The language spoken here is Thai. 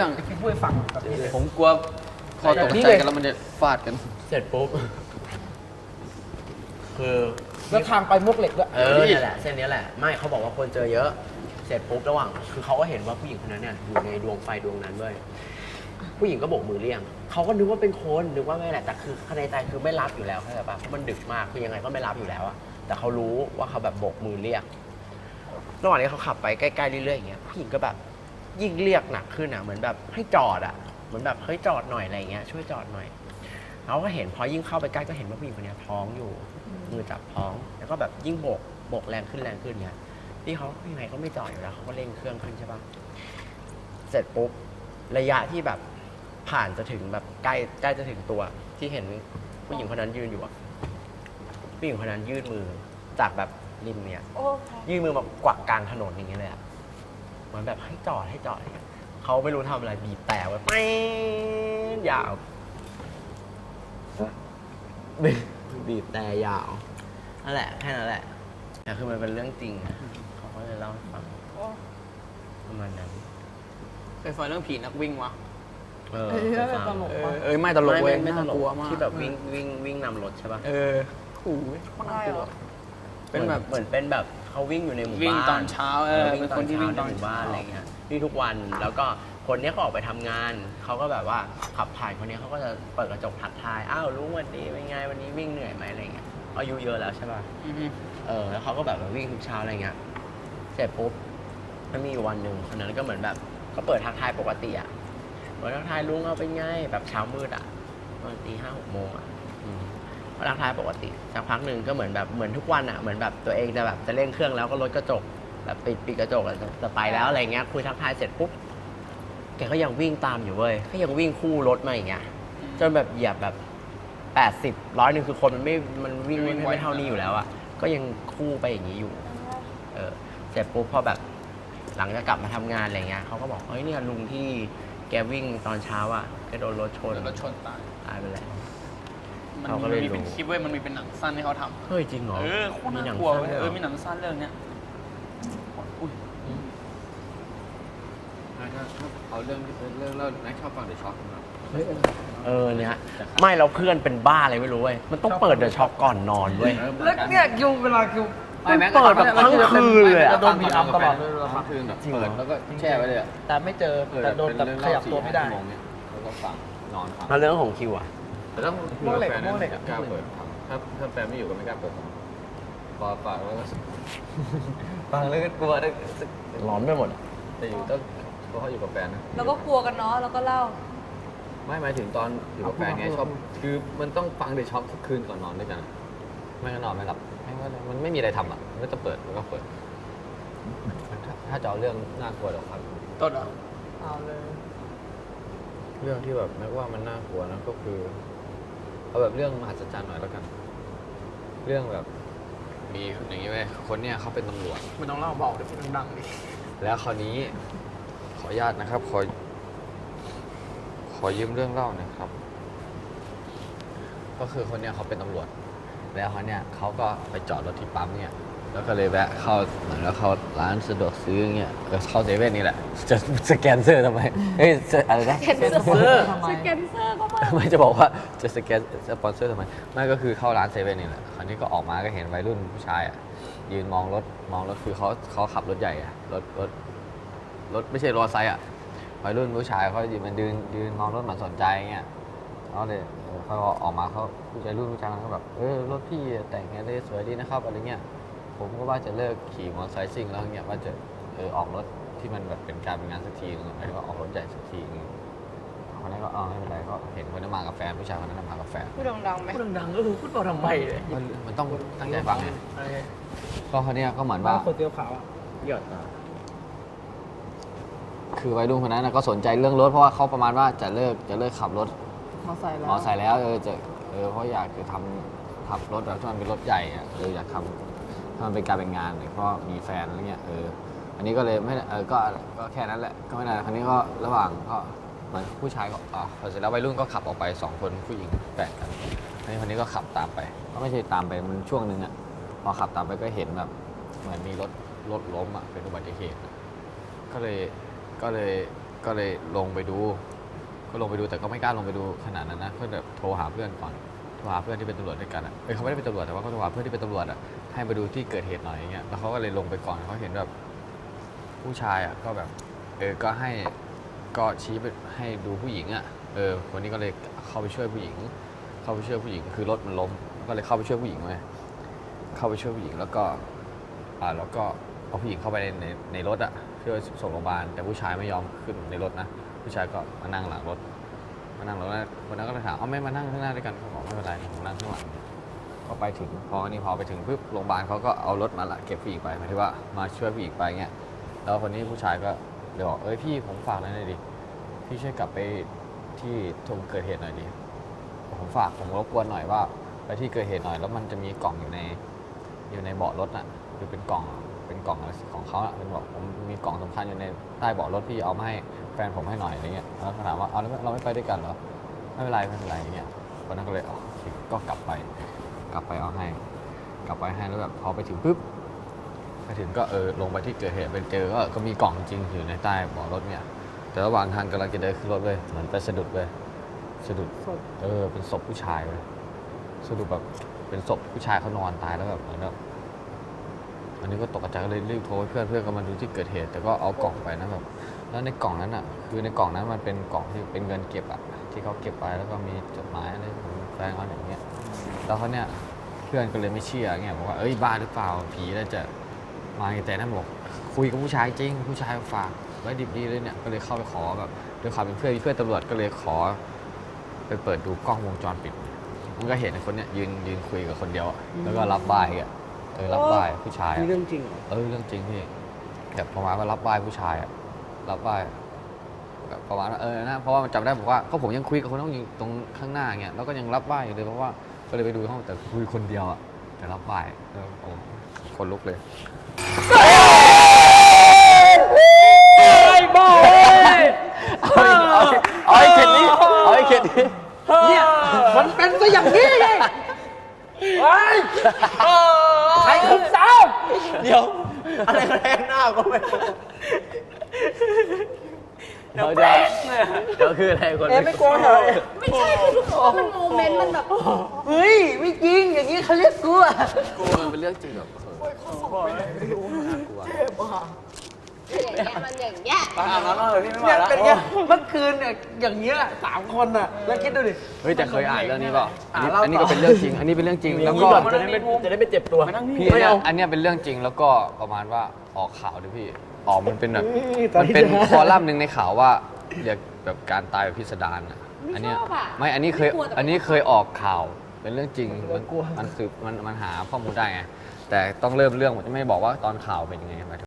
รื่อง พี่พูดให้ฟังแบบนี้เลยผมกลัวพอตกแบบนี้ใจเลยกันแล้วมันจะฟาดกัน เสร็จปุ๊บ คือแล้วทางไปมวกเหล็กด้วยเออเนี่ยแหละเส้นเนี้ยแหละ ไม่เขาบอกว่าคนเจอเยอะ เสร็จปุ๊บระหว่าง คือเขาก็เห็นว่าผู้หญิงคนนั้นเนี่ยอยู่ในดวงไฟดวงนั้นด้วยผู้หญิงก็โบกมือเรียกเขาก็นึกว่าเป็นคนนึกว่าไม่แหละแต่คือข้างในใจคือไม่รับอยู่แล้วเข้าใจปะเพราะมันดึกมากคือยังไงก็ไม่รับอยู่แล้วอะแต่เขารู้ว่าเขาแบบโบกมือเรียกระหว่างที่เขาขับไปใกล้ๆเรื่อยๆอย่างเงี้ยผู้หญิงก็แบบ ยิ่งเรียกหนักขึ้นอะเหมือนแบบให้จอดอะเหมือนแบบเฮ้ยจอดหน่อยอะไรเงี้ยช่วยจอดหน่อยเราก็เห็นพอยิ่งเข้าไปใกล้ก็เห็นว่าผู้หญิงคนเนี้ยท้องอยู่มือจับท้อง แล้วก็แบบยิ่งโบกโบกแรงขึ้นแรงขึ้นเนี้ยที่เขายังไงก็ไม่จอดอยู่แล้วเขาก็เร่งเครื่องขึ้นใช่ปะเสร็จปุ๊บระยะที่แบบผ่านจะถึงแบบใกล้ใกล้จะถึงตัว ที่เห็นผู้หญิงคนนั้นยืนอยู่อะผู้หญิงคนนั้นยื่นมือจากแบบริมเนี่ยโอ้ยื่นมือแบบกวักกลางถนนอย่างเงี้ยเลยอะ เหมือนแบบให้จอดให้จอดอะไรเงี้ยเขาไม่รู้ทำอะไรบีบแต่ไว้ไม่ยาวบีบบีบแต่ยาวนั่นแหละแค่นั้นแหละแต่คือมันเป็นเรื่องจริงอะเขาก็เลยเล่าให้ฟังประมาณนั้นเคยฟังเรื่องผีนักวิ่งวะ เออเออไปฟังตลก เออเอ้ยไม่ตลกไม่เว้ไม่ยไม่ตน่าลกลัวกมากที่แบบวิ่งวิ่งวิ่งนำรถใช่ปะ เออโอ้ยน่ากลัว เป็นแบบเหมือนเป็นแบบเขาวิ่งอยู่ในหมู่บ้านวิ่งตอนเช้าเออวิ่งเป็นคนที่วิ่งตอนในหมู่บ้านเช้าอะไรเงี้ยวิ่งทุกวันแล้วก็คนเนี้ยเขาออกไปทำงานเขาก็แบบว่าขับผ่านคนเนี้ยเขาก็จะเปิดกระจกทักทายอ้าวลุงวันดีเป็นไงวันนี้วิ่งเหนื่อยไหมอะไรเงี้ยอายุเยอะแล้วใช่ป่ะอือฮึเออแล้วเขาก็แบบว่าวิ่งทุกเช้าอะไรเงี้ยเสร็จปุ๊บมันมีอยู่วันหนึ่งคนนั้นก็เหมือนแบบเขาเปิดทักทายปกติอะเปิดทักทายลุงเอาเป็นไงแบบเช้ามืดอะประมาณตีห้าหกโมงอะ อืมก็ทักทายปกติสักพักหนึ่งก็เหมือนแบบเหมือนทุกวันอะเหมือนแบบตัวเองจะแบบจะเร่งเครื่องแล้วก็ลดกระจกแบบปิดปิดกระจกอะจะจะไปแล้วอะไรเงี้ยคุยทักทายเสร็จปุ๊บแกก็ยังวิ่งตามอยู่เว้ยก็ยังวิ่งคู่รถมาอย่างเงี้ยจนแบบเหยียบแบบแปดสิบร้อยหนึ่งคือคนมันไม่มันวิ่งไม่ไม่เท่านี้อยู่แล้วอะก็ยังคู่ไปอย่างนี้อยู่ เออเสร็จปุ๊บพอแบบหลังจากกลับมาทำงานอะไรเงี้ยเขาก็บอกเฮ้ยเนี่ยลุงที่แกวิ่งตอนเช้าอะแกโดนรถชนโดนรถชนตายตายไปแล้ว มันเขาก็เลยมีเป็นรู้ คลิปเว้ยมันมีเป็นหนังสั้นที่เขาทเฮ้ยจริงเหรอำเออโคตรมีน่าหนังกลัวสั้นเว้ยด้วยเอเหรออมีหนังสั้นเรื่องเนี้ยอุ้ยถ้าเอาเรื่องที่เป็นเรื่องเล่าแม็กชอบฟังเดอะช็อคนะครับเออเนี่ยไม่เราเพื่อนเป็นบ้าอะไรไม่รู้เว้ยมันต้องเปิดเดอะช็อคก่อนนอนเว้ย แล้วเนี่ยคิวเวลาคิวไม่แม็กเปิดแบบทั้งคืนเลยอะ โดนผีอำตลอดทั้งคืนแบบจริงเหรอ เปิดแล้วก็แช่ไว้เลยอะแต่ไม่เจอแต่โดนแต่ขยับตัวไม่ได้เรื่องเล่าสี่ห้าชั่วโมงเนี่ยแล้วก็ฟังนอนฟังแล้วเรื่องของคิวอะ แต่ถ้าโม่เหล็กแฟนโม่เหล็กอะ กล้าเปิดฟังถ้าถ้าแฟนไม่อยู่ก็ไม่กล้าเปิดฟังพอฟังแล้วก็ฟังแล้วก็กลัวได้ร้อนไปหมดอะแต่อยู่ต้องเพราะเขาอยู่กับแฟนนะ แล้วก็กลัวกันเนาะแล้วก็เล่า ไม่หมายถึงตอนอยู่กับแฟนไงชอบคือมันต้องฟังเดอะช็อคทุกคืนก่อนนอนด้วยกันไม่งั้นนอนไม่หลับไม่ว่ามันไม่มีอะไรทำอะมันก็จะเปิดมันก็เปิด ถ้าถ้าจะเอาเรื่องน่ากลัวเดี๋ยวครับ ต้นเหรอเอาเลย เรื่องที่แบบแม้ว่ามันน่ากลัวนะก็คือ เอาแบบเรื่องมหัศจรรย์หน่อยแล้วกัน เรื่องแบบ มีอย่างนี้ไหมคนเนี่ยเขาเป็นตำรวจไม่ต้องเล่าบอกเดี๋ยวพูดดังๆดิแล้วคราวนี้ขออนุญาตนะครับ ขอ ขอยืมเรื่องเล่าหนะครับ ก็คือคนเนี้ยเขาเป็นตำรวจ แล้วเขาเนี่ยเขาก็ไปจอดรถที่ปั๊มเนี่ย แล้วก็เลยแวะเข้าเหมือนแล้วเข้าร้านสะดวกซื้อเงี้ยเออเข้าเซเว่นนี่แหละ จะสแกนเซอร์ทำไมเฮ้ยจะอะไรนะสแกนเซอร์ทำไมสแกนเซอร์ก็มาไม่จะบอกว่าจะสแกนสปอนเซอร์ทำไมไม่ก็คือเข้าร้านเซเว่นนี่แหละคราวนี้ก็ออกมาก็เห็นวัยรุ่นผู้ชายอะยืนมองรถมองรถคือเขาเขาขับรถใหญ่อะรถรถรถไม่ใช่รถไซค์อะวัยรุ่นผู้ชายเขายืนมันยืนยืนมองรถเหมือนสนใจเงี้ยเขาเลยเออเขาออกมาเขาผู้ชายรุ่นผู้ชายเขาแบบเออรถพี่แต่งไงได้สวยดีนะครับอะไรเงี้ย ผมก็ว่าจะเลิกขี่มอเตอร์ไซค์ซิ่งแล้วเงี้ยว่าจะเออออกรถที่มันแบบเป็นการเป็นงานสักทีนึงหมายถึงว่าออกรถใหญ่สักทีนึงคนนั้นก็เออไม่เป็นไรก็เห็นคนนั้นมากับแฟนผู้ชายคนนั้นนะมากับแฟนพูดดังๆไหมพูดดังๆก็คือพูดเราทำไมเลยมันมันต้องตั้งใจฟังไงก็เขาวเนี่ยก็เหมือนว่าคนเตียวขาวอะหยดคือวัยรุ่นคนนั้นนะก็สนใจเรื่องรถเพราะว่าเขาประมาณว่าจะเลิกจะเลิกขับรถมอไซค์แล้วมอไซค์แล้วเออจะเออเพราะอยากจะทำขับรถแบบที่มันเป็นรถใหญ่อะเอออยากทำ ถ้ามันเป็นการเป็นงานเพราะมีแฟนอะไรเงี้ยเอออันนี้ก็เลยไม่เออก็ก็แค่นั้นแหละก็ไม่นานครั้นี้ก็ระหว่างก็เหมือนผู้ชายก็อะพอเสร็จแล้ววัยรุ่นก็ขับออกไปสองคนผู้หญิงแปดกันอันนี้คนนี้ก็ขับตามไป ก็ไม่ใช่ตามไปมันช่วงหนึ่งอะพอขับตามไปก็เห็นแบบเหมือนมีรถรถล้มอะเป็นอุบัติเหตุก็เลยก็เลยก็เลยลงไปดู ก็ลงไปดูแต่ก็ไม่กล้าลงไปดูขนาดนั้นนะก็แบบโทรหาเพื่อนก่อน โทรหาเพื่อนที่เป็นตำรวจด้วยกันอะเอ้ยเขาไม่ได้เป็นตำรวจแต่ว่าเขาโทรหาเพื่อนที่เป็นตำรวจอะให้มาดูที่เกิดเหตุหน่อยอย่างเงี้ยแล้วเขาก็เลยลงไปก่อนเขาเห็นแบบผู้ชายอะก็แบบเออก็ให้ก็ชี้ไปให้ดูผู้หญิงอะเออวันนี้ก็เลยเข้าไปช่วยผู้หญิง เข้าไปช่วยผู้หญิง คือรถมันล้มก็เลยเข้าไปช่วยผู้หญิงไว้เข้าไปช่วยผู้หญิงแล้วก็อ่าแล้วก็เอาผู้หญิงเข้าไปในในในรถอะเพื่อส่งโรงพยาบาลแต่ผู้ชายไม่ยอมขึ้นในรถนะผู้ชายก็มานั่งหลังรถ มานั่งรถแล้วคนนั้นก็เลยถามเอาไม่มานั่งข้างหน้าด้วยกันเขาบอกไม่เป็นไรผมนั่งข้างหลังก็ไปถึงพอนี่พอไปถึงปุ๊บโรงพยาบาลเขาก็เอารถมาละเก็บผู้หญิงไปหมายถึงว่ามาช่วยผู้หญิงไปเงี้ยแล้วคนนี้ผู้ชายก็เลยบอกเอ้ยพี่ผมฝากหน่อยดิพี่ช่วยกลับไปที่ตรงเกิดเหตุหน่อยดิผมฝากผมรบกวนหน่อยว่าไปที่เกิดเหตุหน่อย แล้วมันจะมีกล่องอยู่ใน อยู่ในเบาะรถน่ะคือเป็นกล่องเป็นกล่องอะไรของเขาอะเป็นบอกผมมีกล่องสำคัญอยู่ในใต้เบาะรถพี่เอามาให้แฟนผมให้หน่อยอะไรเงี้ยแล้วเขาถามว่าเอาแล้วเราไม่ไปด้วยกันเหรอไม่เป็นไรไม่เป็นไรอย่างเงี้ยคนนั้นก็เลยอ๋อโอเคก็กลับไป กลับไปเอาให้ กลับไปให้แล้วแบบพอไปถึงปุ๊บไปถึงก็เออลงไปที่เกิดเหตุไปเจอก็ก็มีกล่องจริงอยู่ในใต้เบาะรถเนี่ยแต่ระหว่างทางกำลังจะเดินขึ้นรถเลยเหมือนไปสะดุดเลยสะดุดศพเออเป็นศพผู้ชายเลยสะดุดแบบ เป็นศพผู้ชายเขานอนตายแล้วแบบเหมือนแบบอันนี้ก็ตกใจก็เลยรีบโทรให้เพื่อนเพื่อนก็มาดูที่เกิดเหตุ แต่ก็เอากล่องไปนะแบบแล้วในกล่องนั้นอะ คือในกล่องนั้นมันเป็นกล่องที่เป็นเงินเก็บอะที่เขาเก็บไปแล้วก็มีจดหมายอะไรของแฟนเขาอย่างเงี้ยแล้วเขาเนี่ยเพื่อนก็เลยไม่เชื่อเงี้ยบอกว่าเอ้ยบ้าหรือเปล่าผีแล้วจะมาแต่นั่นบอกคุยกับผู้ชายจริง ผู้ชายฝากไว้ดิบดีเลยเนี่ยก็เลยเข้าไปขอแบบด้วยความเป็นเพื่อนเพื่อนตำรวจก็เลยขอ ไปเปิดดูกล้องวงจรปิด มันก็เห็นไอ้คนเนี้ยยืนยืนคุยกับคนเดียวอะแล้วก็รับบ่ายอะเออรับบ่ายผู้ชายมีอะเรื่องจริงเหรอเออเรื่องจริงพี่แบบประมาณว่ารับบ่ายผู้ชายอะรับบ่ายแบบประมาณว่าเออนะเพราะว่ามันจำได้บอกว่าก็ผมยังคุยกับคนต้องอยู่ตรงข้างหน้าเงี้ยแล้วก็ยังรับบ่ายอยู่เลยเพราะว่าก็เลยไปดูห้องแต่คุยคนเดียวอะแต่รับบ่ายเออโอ้คนลุกเลยไอ้บ้าเอ้ย เอาเอาเอาไอ้เข็ดนี้เอาไอ้เข็ดนี้ เนี่ย มันเป็นซะอย่างนี้ไงไอ้ยใครคุมสาวเดี๋ยว อะไรกระแทกหน้าก็ไม่รู้เดี๋ยวเดี๋ยวเดี๋ยวคืออะไรคนเอ้ยไม่กลัวเหรอไม่ใช่คือรู้สึกว่ามันโมเมนต์มันแบบเฮ้ยไม่จริงอย่างนี้เขาเรียกกลัวกลัวมันเป็นเรื่องจริงแบบเออน่ากลัวอย่าง เงี้ยมันอย่างเงี้ยไปอาบน้ำแล้วเลยพี่ไม่ไหวเนี่ยแล้วเป็นไงเมื่อคืนเนี่ยอย่างเงี้ยสามคนน่ะแล้วคิดดูดิ เฮ้ยแต่เคยอ่านเรื่องนี้เปล่าอันนี้อ่านเล่าอันนี้ก็เป็นเรื่องจริง อันนี้เป็นเรื่องจริง แล้วก็จะได้ไม่จะได้ไม่เจ็บตัวมานั่งนี่พี่ไม่เนี่ยเอา อันเนี้ยเป็นเรื่องจริง แล้วก็ประมาณว่าออกข่าวด้วยพี่ออกมันเป็นแบบนี่ตอนมันที่เป็นจะคอลัมน์หนึ่งในข่าวว่าเรียกแบบการตายแบบพิสดารอะ อันเนี้ยไม่ชอบอะไม่ อันนี้เคย ไม่กลัวแต่ อันนี้เคยออกข่าว เป็นเรื่องจริง มันมันสืบมันมันหาข้อมูลได้ไง แต่ต้องเริ่มเรื่องผมจะไม่บอกว่าตอนข่าวเป็นยังไงหมายถึง